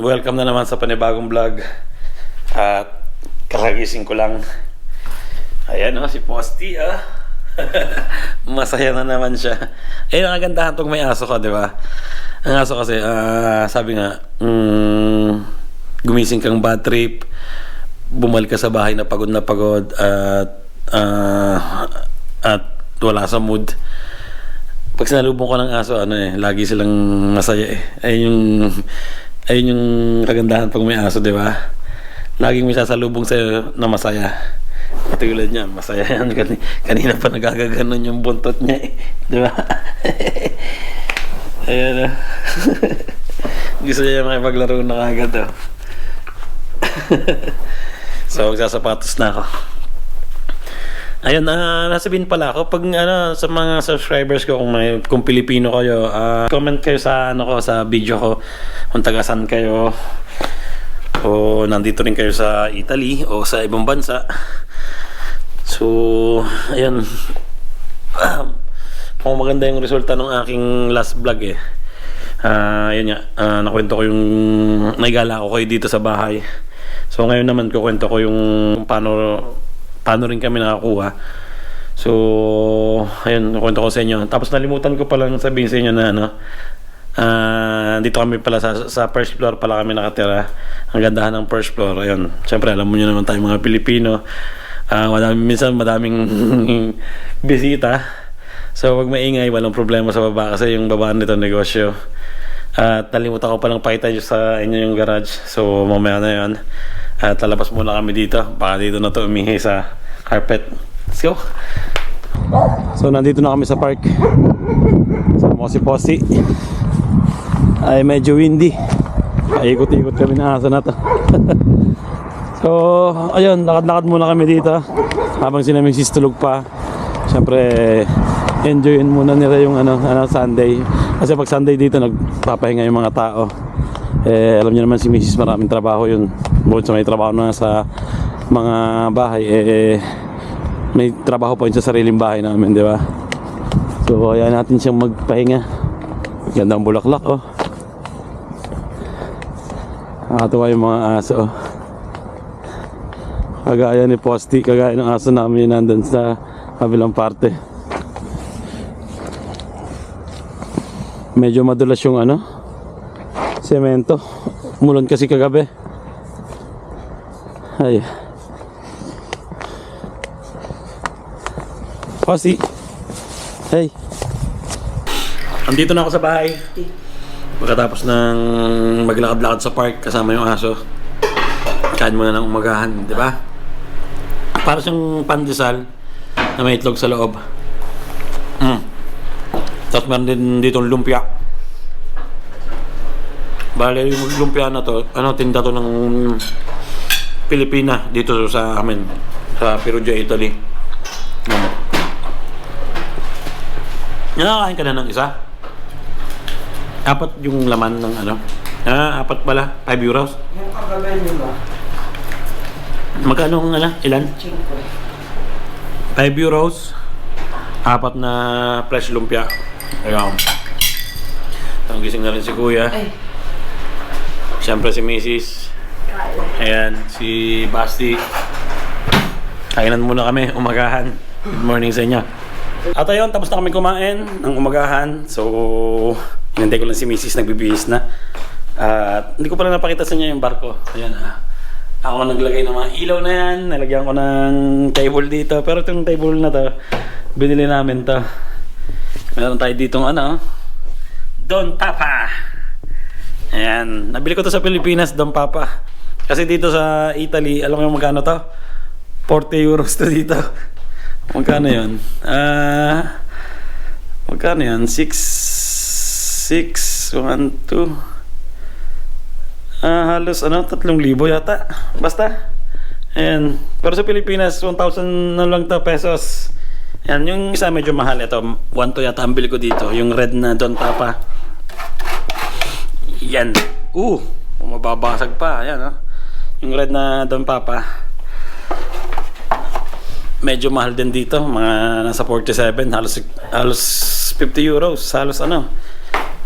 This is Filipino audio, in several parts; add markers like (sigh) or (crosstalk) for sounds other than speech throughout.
welcome na naman sa panibagong vlog. At kakagising ko lang. Ayan o, si Posty ah. (laughs) Masaya na naman siya. Eh, ang kagandahan tong may aso ka, di ba? Ang aso kasi, ah, sabi nga, mm, gumising kang bad trip, bumalik ka sa bahay na pagod na pagod, at, ah, at wala sa mood pag sinalubong ko ng aso, ano eh, lagi silang masaya eh. Ayun yung, ayun yung kagandahan pag may aso, di ba? Laging may sasalubong sa'yo na masaya. Katulad niya, masaya yan. (laughs) Kan- kanina pa nagagaganon yung buntot niya eh. Di ba? (laughs) Ayan ah. (laughs) Gusto niya makipaglaro na kagad oh. so, magsasapatos na ako. Ayun, ah nasabihin pala ako pag ano sa mga subscribers ko kung may kung Pilipino kayo, ah, comment kayo sa ano ko sa video ko kung taga saan kayo o nandito rin kayo sa Italy o sa ibang bansa. So, ayun. (clears throat) Kung maganda yung resulta ng aking last vlog eh. Ah, yun nga, ah, nakwento ko yung naigala ko kayo dito sa bahay. So ngayon naman kukwento ko yung paano paano rin kami nakakuha. So, ayun, kwento ko sa inyo. Tapos nalimutan ko palang sabihin sa inyo na ano, ah dito kami pala sa, sa first floor pala kami nakatira. Ang gandahan ng first floor. Ayun, syempre alam mo nyo naman tayo mga Pilipino. Ah, madami, minsan madaming (laughs) bisita. So, wag maingay, walang problema sa baba kasi yung baba nito negosyo. At nalimutan ko palang pakita nyo sa inyo yung garage. So, mamaya na yun. At lalabas muna kami dito. Baka dito na to umihi sa carpet. Let's go! So, nandito na kami sa park. Sama ko si Posi. Ay, medyo windy. Paikot-ikot kami na asa na to. (laughs) so, ayun, lakad-lakad muna kami dito. Habang si naming sistulog pa. Siyempre, enjoyin muna nila yung ano, ano, Sunday. Kasi pag Sunday dito, nagpapahinga yung mga tao. Eh, alam niyo naman si Mrs. maraming trabaho yun. Bukod sa may trabaho na sa mga bahay, eh, may trabaho pa yun sa sariling bahay namin, di ba? So, ayan natin siyang magpahinga. Gandang bulaklak, oh. Nakatuwa yung mga aso, oh. Kagaya ni Posty, kagaya ng aso namin nandun sa kabilang parte. Medyo madulas yung ano, semento. Mulan kasi kagabi. Ay. Posty. Hey. Andito na ako sa bahay. Pagkatapos ng maglakad-lakad sa park kasama yung aso. Kain muna ng umagahan, di ba? Para siyang pandesal na may itlog sa loob. Mm. Tapos meron din dito lumpia. Bale, yung lumpia na to, ano, tinda to ng Pilipina dito sa amin. Sa Perugia, Italy. Mm. Nakakain ka na ng isa? Apat yung laman ng ano? Ah, apat pala. 5 euros. Yung kagabi nyo ba? Magkano ang ano? Ilan? 5 5. euros. Apat na fresh lumpia. Ayan. Ang gising na rin si Kuya. Ay, Siyempre si Mrs. Ayan, si Basti. Kainan muna kami, umagahan. Good morning sa inyo. At ayun, tapos na kami kumain ng umagahan. So, hinintay ko lang si Mrs. nagbibihis na. At hindi ko pala napakita sa inyo yung barko. Ayan ah. Ako naglagay ng mga ilaw na yan. Nalagyan ko ng table dito. Pero itong table na to, binili namin to. Meron tayo ditong ano, Don Papa. Ayan. Nabili ko to sa Pilipinas, Don Papa. Kasi dito sa Italy, alam mo magkano to? 40 euros to dito. Magkano yun? Ah... magkano yun? 6... 6... 1, 2... Ah, halos ano, 3,000 yata. Basta. Ayan. Pero sa Pilipinas, 1,000 na lang to pesos. Yan, yung isa medyo mahal. Ito, 1 to yata ang bili ko dito. Yung red na Don Papa. Yan. Uh, mababasag pa. Ayan, oh. Yung red na Don Papa. Medyo mahal din dito. Mga nasa 47. Halos, halos 50 euros. Halos ano.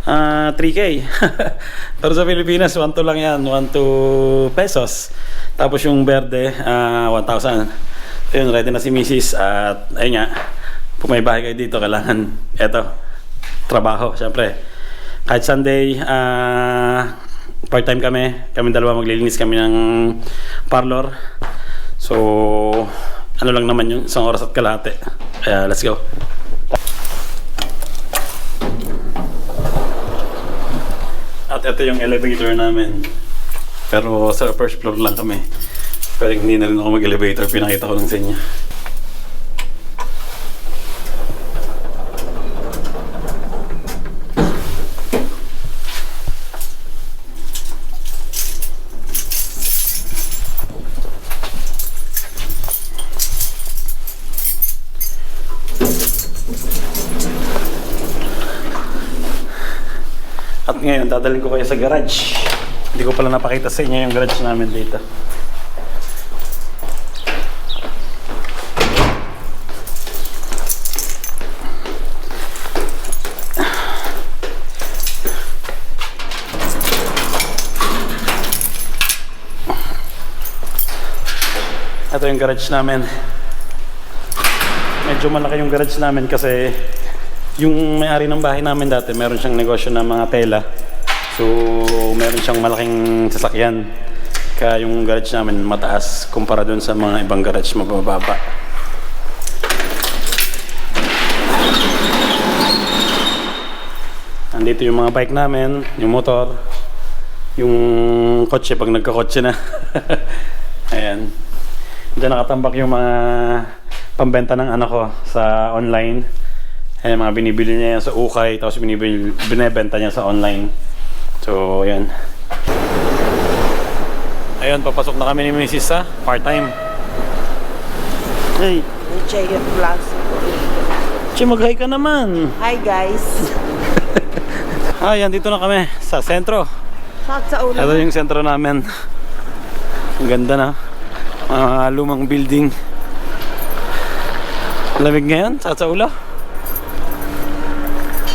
ah 3K. (laughs) Pero sa Pilipinas, 1 to lang yan. 1 to pesos. Tapos yung verde, ah 1,000. Ayun, ready na si Mrs. At ayun nga, kung may bahay kayo dito, kailangan, eto, trabaho, syempre. Kahit Sunday, ah part-time kami. Kami dalawa maglilinis kami ng parlor. So, ano lang naman yung isang oras at kalahati. Kaya, let's go. At ito yung elevator namin. Pero sa first floor lang kami. Pero hindi na rin ako mag-elevator. Pinakita ko lang sa inyo. At ngayon, dadalhin ko kayo sa garage. Hindi ko pala napakita sa inyo yung garage namin dito. Ito yung garage namin. Medyo malaki yung garage namin kasi yung may-ari ng bahay namin dati, meron siyang negosyo ng mga tela. So, meron siyang malaking sasakyan. Kaya yung garage namin mataas kumpara dun sa mga ibang garage mabababa. Andito yung mga bike namin, yung motor, yung kotse pag nagkakotse na. (laughs) Ayan. Diyan nakatambak yung mga pambenta ng anak ko sa online. Ayan, mga binibili niya yan sa ukay, tapos binibili, binebenta niya sa online. So, ayan. Ayun, papasok na kami ni Mrs. sa part-time. Hey, Check it plus. Chi, mag-hi ka naman. Hi guys. (laughs) Ayan, dito na kami sa sentro. Sakit sa ulo. Ito yung sentro namin. Ang ganda na. Mga lumang building. Lamig ngayon, sa sa ulo.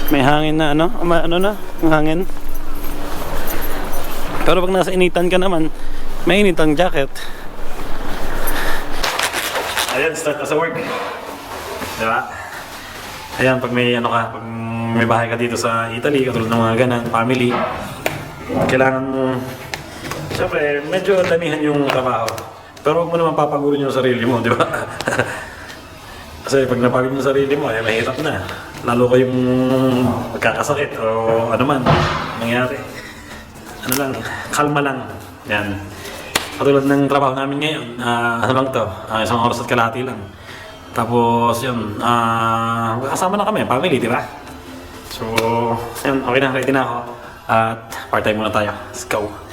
May hangin na ano, ma- ano na, ang hangin. Pero pag nasa initan ka naman, may initang jacket. Ayan, start na sa work. Diba? Ayan, pag may ano ka, pag may bahay ka dito sa Italy, katulad ng mga ganun, family, kailangan mo, syempre, medyo damihan yung trabaho. Pero huwag mo naman papagurin yung sarili mo, di ba? (laughs) Kasi pag napagod mo sarili mo, eh, mahirap na. Lalo kayong magkakasakit o ano man, nangyari. Ano lang, kalma lang. Yan. Katulad ng trabaho namin ngayon, ah, ano lang to, ah, isang oras at kalahati lang. Tapos yun, ah, kasama na kami, family, di ba? So, yun, okay na, ready na ako. At part-time muna tayo. Let's go.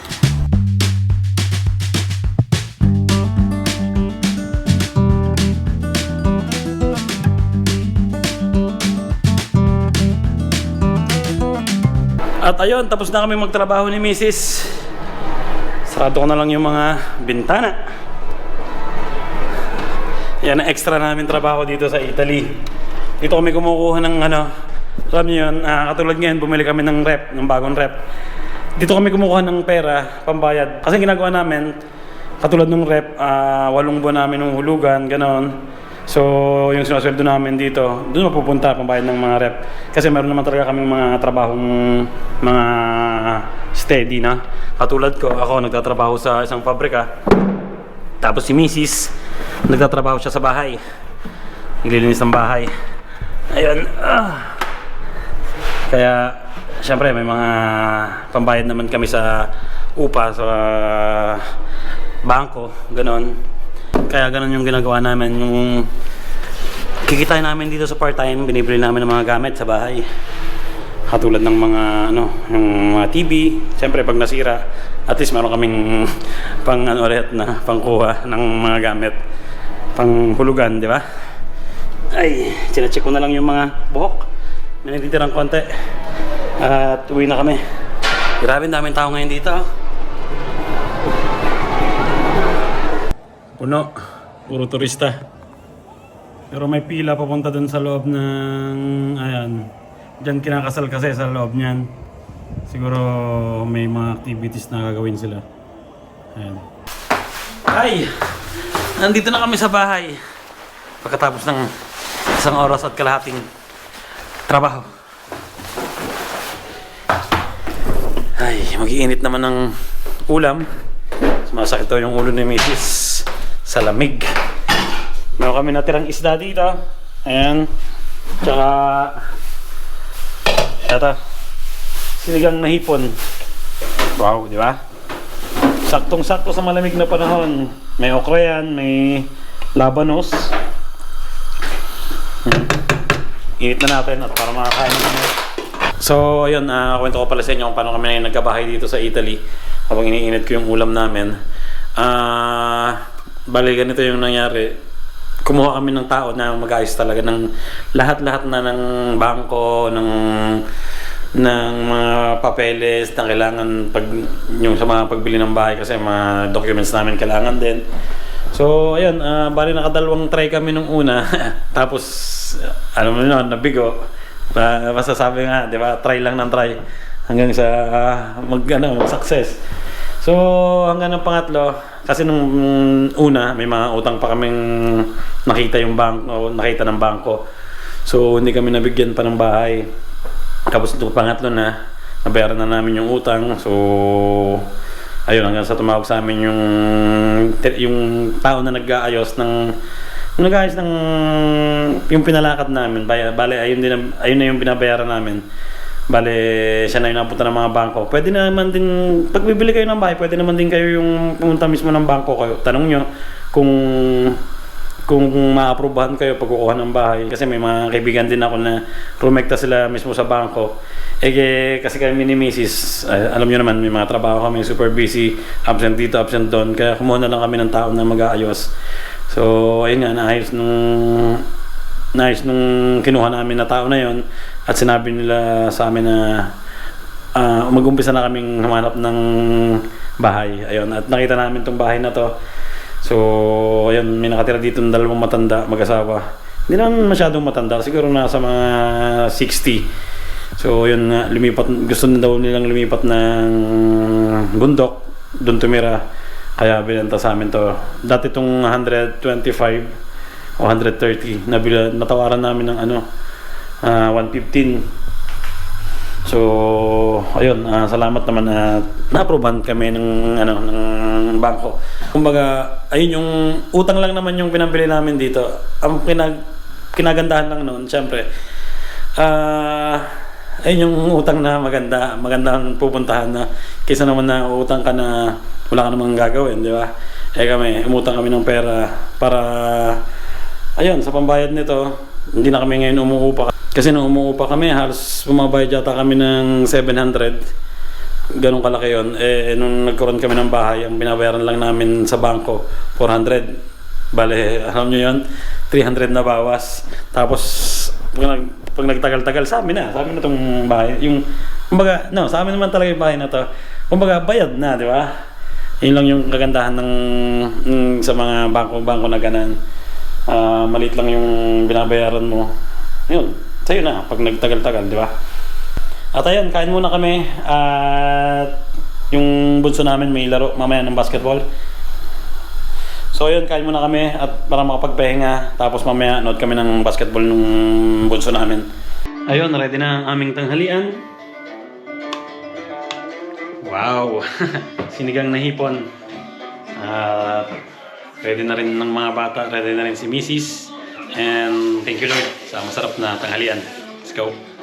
At ayun, tapos na kami magtrabaho ni Mrs. Sarado ko na lang yung mga bintana. Yan ang extra namin trabaho dito sa Italy. Dito kami kumukuha ng ano, alam niyo yun, ah, katulad ngayon, bumili kami ng rep, ng bagong rep. Dito kami kumukuha ng pera, pambayad. Kasi ginagawa namin, katulad ng rep, ah, walong buwan namin ng hulugan, ganon. So, yung sinasweldo namin dito, doon mapupunta pambayad ng mga rep. Kasi meron naman talaga kaming mga trabahong mga steady na. Katulad ko, ako nagtatrabaho sa isang pabrika. Tapos si Mrs. nagtatrabaho siya sa bahay. Naglilinis ng bahay. Ayun. Ah. Kaya, syempre, may mga pambayad naman kami sa upa, sa bangko, ganon. Kaya ganon yung ginagawa namin, yung kikitain namin dito sa part-time, binibili namin ng mga gamit sa bahay. Katulad ng mga, ano, yung mga TV, syempre pag nasira, at least meron kaming (laughs) pang ano ulit na pangkuha ng mga gamit pang hulugan, di ba? Ay, chinecheck ko na lang yung mga buhok. May natitirang konti. At uwi na kami. Grabe, daming tao ngayon dito. ah. Puno. Puro turista. Pero may pila papunta dun sa loob ng... Ayan. Diyan kinakasal kasi sa loob niyan. Siguro may mga activities na gagawin sila. Ayan. Ay! Nandito na kami sa bahay. Pagkatapos ng isang oras at kalahating trabaho. Ay, mag-iinit naman ng ulam. Sumasakit daw yung ulo ni Mrs. sa lamig. Meron kami natirang isda dito. Ayan. Tsaka... Ito. Sinigang na hipon. Wow, di ba? Saktong-sakto sa malamig na panahon. May okra yan, may labanos. Hmm. Init na natin at para makakain kami. So, ayun, uh, kwento ko pala sa inyo kung paano kami na nagkabahay dito sa Italy habang iniinit ko yung ulam namin. Ah, bali ganito yung nangyari. Kumuha kami ng tao na mag-ayos talaga ng lahat-lahat na ng bangko, ng ng mga papeles na kailangan pag yung sa mga pagbili ng bahay kasi mga documents namin kailangan din. So, ayun, ah, bali nakadalawang try kami nung una. (laughs) Tapos, alam mo yun, nabigo. Uh, basta sabi nga, di ba, try lang ng try hanggang sa ah, mag, ano, mag-success. So, hanggang ng pangatlo, kasi nung una, may mga utang pa kaming nakita yung bangko, nakita ng bangko. So, hindi kami nabigyan pa ng bahay. Tapos ito pangatlo na, nabayaran na namin yung utang. So, ayun, hanggang sa tumawag sa amin yung, yung tao na nag-aayos ng yung nag-aayos ng yung pinalakad namin. Bale, ayun, din, ayun na yung binabayaran namin. Bale, siya na yung napunta ng mga bangko. Pwede naman din, pag bibili kayo ng bahay, pwede naman din kayo yung pumunta mismo ng bangko kayo. Tanong nyo kung kung ma-aprobahan kayo pag kukuha ng bahay. Kasi may mga kaibigan din ako na rumekta sila mismo sa bangko. Eh, kasi kami ni Mrs. eh, alam nyo naman, may mga trabaho kami, super busy, absent dito, absent doon. Kaya kumuha na lang kami ng tao na mag-aayos. So, ayun nga, naayos nung naayos nung kinuha namin na tao na yon at sinabi nila sa amin na ah, mag-umpisa na kaming humanap ng bahay. Ayun, at nakita namin tong bahay na to. So, ayun, may nakatira dito ng dalawang matanda, mag-asawa. Hindi naman masyadong matanda, siguro nasa mga 60. So, yun nga, lumipat, gusto na daw nilang lumipat ng bundok, doon tumira. Kaya binenta sa amin to. Dati itong 125 o 130, nabila, natawaran namin ng ano, ah, 115. So, ayun, ah, salamat naman na na-approvean kami ng ano ng bangko. Kumbaga, ayun yung utang lang naman yung pinabili namin dito. Ang pinag kinagandahan lang noon, syempre. Ah, ayun yung utang na maganda, magandang pupuntahan na kaysa naman na utang ka na wala ka namang gagawin, di ba? Eh kami, umutang kami ng pera para ayun, sa pambayad nito, hindi na kami ngayon umuupa. Kasi nung umuupa kami, halos bumabayad yata kami ng 700. Ganong kalaki yon Eh, nung nagkaroon kami ng bahay, ang binabayaran lang namin sa bangko, 400. Bale, alam nyo yun, 300 na bawas. Tapos, pag, nag, pag nagtagal-tagal, sa amin na, sa amin na itong bahay. Yung, kumbaga, no, sa amin naman talaga yung bahay na to. Kumbaga, bayad na, di ba? Yun lang yung kagandahan ng, ng sa mga bangko-bangko na ganan. Ah, maliit lang yung binabayaran mo. Yun, sa'yo na pag nagtagal-tagal, di ba? At ayun, kain muna kami. At yung bunso namin may laro mamaya ng basketball. So ayun, kain muna kami at para makapagpahinga. Tapos mamaya nood kami ng basketball nung bunso namin. Ayun, ready na ang aming tanghalian. Wow! (laughs) Sinigang na hipon. At ready na rin ng mga bata, ready na rin si Mrs. And thank you Lord sa masarap na tanghalian. Let's go!